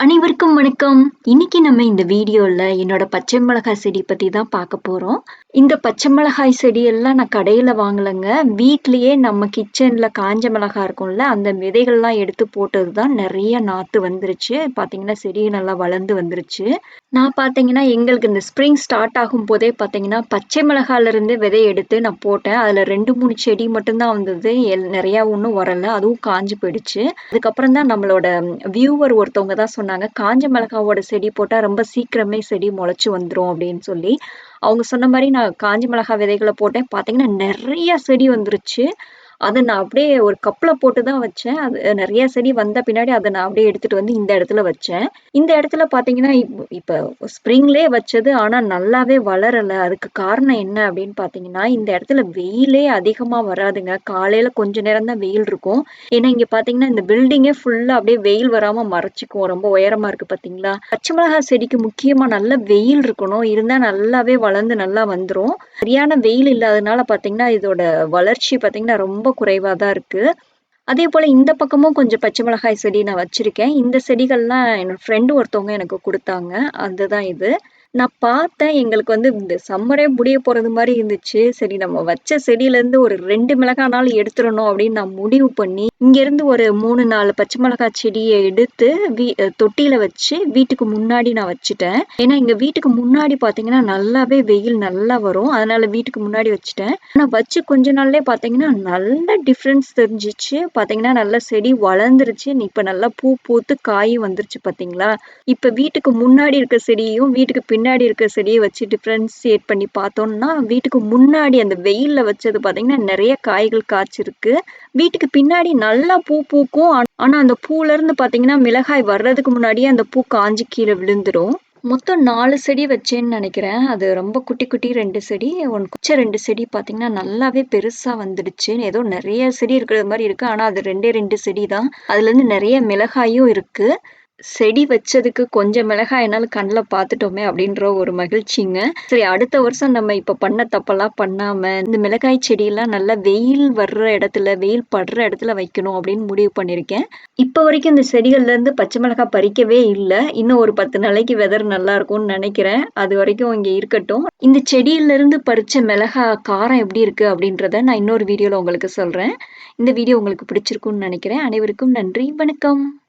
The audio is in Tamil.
அனைவருக்கும் வணக்கம். இன்னைக்கு நம்ம இந்த வீடியோல என்னோட பச்சை மிளகாய் செடி பத்தி தான் பார்க்க போறோம். இந்த பச்சை மிளகாய் செடி எல்லாம் நான் கடையில வாங்கலைங்க. வீட்லயே நம்ம கிச்சன்ல காஞ்ச மிளகாய் இருக்கும்ல அந்த விதைகள்லாம் எடுத்து போட்டது தான் நிறைய நாற்று வந்துருச்சு. பாத்தீங்கன்னா செடி நல்லா வளர்ந்து வந்துருச்சு. நான் பார்த்தீங்கன்னா, எங்களுக்கு இந்த ஸ்ப்ரிங் ஸ்டார்ட் ஆகும் போதே பாத்தீங்கன்னா பச்சை மிளகாயில இருந்து விதை எடுத்து நான் போட்டேன். அதில் ரெண்டு மூணு செடி மட்டும்தான் வந்தது. எல்- நிறையா ஒன்றும் வரல. அதுவும் காஞ்சு போயிடுச்சு. அதுக்கப்புறம் தான் நம்மளோட வியூவர் ஒருத்தவங்க தான் சொன்னாங்க காஞ்ச மிளகாவோட செடி போட்டா ரொம்ப சீக்கிரமே செடி முளைச்சு வந்துரும் அப்படின்னு சொல்லி. அவங்க சொன்ன மாதிரி நான் காஞ்ச மிளகா விதைகளை போட்டேன். பார்த்தீங்கன்னா, நிறைய செடி வந்துருச்சு. அதை நான் அப்படியே ஒரு கப்பில் போட்டு தான் வச்சேன். அது நிறைய செடி வந்த பின்னாடி அதை நான் அப்படியே எடுத்துகிட்டு வந்து இந்த இடத்துல வச்சேன். இந்த இடத்துல பார்த்தீங்கன்னா இப்போ இப்போ ஸ்ப்ரிங்லே வச்சது ஆனால் நல்லாவே வளரலை. அதுக்கு காரணம் என்ன அப்படின்னு பார்த்தீங்கன்னா இந்த இடத்துல வெயிலே அதிகமாக வராதுங்க. காலையில் கொஞ்ச நேரம் தான் வெயில் இருக்கும். ஏன்னா இங்கே பார்த்தீங்கன்னா இந்த பில்டிங்கே ஃபுல்லாக அப்படியே வெயில் வராமல் மறைச்சிக்கும். ரொம்ப உயரமாக இருக்குது பார்த்தீங்களா பச்சை மிளகாய் செடிக்கு முக்கியமாக நல்ல வெயில் இருக்கணும். இருந்தால் நல்லாவே வளர்ந்து நல்லா வந்துடும் சரியான வெயில் இல்லாதனால பார்த்தீங்கன்னா இதோட வளர்ச்சி பார்த்தீங்கன்னா ரொம்ப குறைவாக தான் இருக்கு. அதே போல இந்த பக்கமும் கொஞ்சம் பச்சை மிளகாய் செடி நான் வச்சிருக்கேன். இந்த செடிகள்லாம் என்னோட ஃப்ரெண்டு ஒருத்தவங்க எனக்கு கொடுத்தாங்க. அதுதான் இது. நான் பார்த்தேன் எங்களுக்கு வந்து இந்த சம்மரே முடிய போறது மாதிரி இருந்துச்சு. சரி நம்ம வச்ச செடியில இருந்து ஒரு ரெண்டு மிளகானாலும் எடுத்துடணும் அப்படின்னு நான் முடிவு பண்ணி இங்க இருந்து ஒரு மூணு நாலு பச்சை மிளகாய் செடியை எடுத்து வீ தொட்டியில் தொட்டியில வச்சு வீட்டுக்கு முன்னாடி நான் வச்சுட்டேன். ஏன்னா எங்க வீட்டுக்கு முன்னாடி பாத்தீங்கன்னா நல்லாவே வெயில் நல்லா வரும். அதனால வீட்டுக்கு முன்னாடி வச்சுட்டேன். ஆனா வச்சு கொஞ்ச நாள்லயே பாத்தீங்கன்னா நல்ல டிஃப்ரென்ஸ் தெரிஞ்சிச்சு. பாத்தீங்கன்னா நல்லா செடி வளர்ந்துருச்சு. இப்ப நல்லா பூ பூத்து காயும் வந்துருச்சு பாத்தீங்களா இப்ப வீட்டுக்கு முன்னாடி இருக்க செடியும் வீட்டுக்கு பின்னாடி பின்னாடி இருக்க செடியை வச்சு டிஃப்ரென்சியேட் பண்ணி பார்த்தோம்னா வீட்டுக்கு முன்னாடி அந்த வெயிலில் வச்சது பார்த்தீங்கன்னா நிறைய காய்கள் காய்ச்சிருக்கு. வீட்டுக்கு பின்னாடி நல்லா பூ பூக்கும். ஆனால் அந்த பூலேருந்து பார்த்தீங்கன்னா மிளகாய் வர்றதுக்கு முன்னாடியே அந்த பூ காஞ்சி கீழே விழுந்துடும் மொத்தம் நாலு செடி வச்சேன்னு நினைக்கிறேன். அது ரொம்ப குட்டி குட்டி ரெண்டு செடி. ஒன்று குச்ச ரெண்டு செடி பார்த்தீங்கன்னா நல்லாவே பெருசாக வந்துடுச்சு. ஏதோ நிறைய செடி இருக்கிற மாதிரி இருக்குது ஆனால் அது ரெண்டே ரெண்டு செடி தான் அதுலேருந்து நிறைய மிளகாயும் இருக்குது செடி வச்சதுக்கு கொஞ்சம் மிளகாய் என்னால கண்ணில் பார்த்துட்டோமே அப்படின்ற ஒரு மகிழ்ச்சிங்க. சரி அடுத்த வருஷம் நம்ம இப்போ பண்ண தப்பெல்லாம் பண்ணாம இந்த மிளகாய் செடியெல்லாம் நல்லா வெயில் வர்ற இடத்துல வெயில் படுற இடத்துல வைக்கணும் அப்படின்னு முடிவு பண்ணியிருக்கேன் இப்போ வரைக்கும் இந்த செடிகள்ல இருந்து பச்சை மிளகாய் பறிக்கவே இல்லை. இன்னும் ஒரு பத்து நாளைக்கு வெதர் நல்லா இருக்கும்னு நினைக்கிறேன். அது வரைக்கும் இங்கே இருக்கட்டும். இந்த செடியிலேருந்து பறித்த பறிச்ச மிளகாய் காரம் எப்படி இருக்கு அப்படின்றத நான் இன்னொரு வீடியோவில் உங்களுக்கு சொல்றேன். இந்த வீடியோ உங்களுக்கு பிடிச்சிருக்கும்னு நினைக்கிறேன். அனைவருக்கும் நன்றி. வணக்கம்.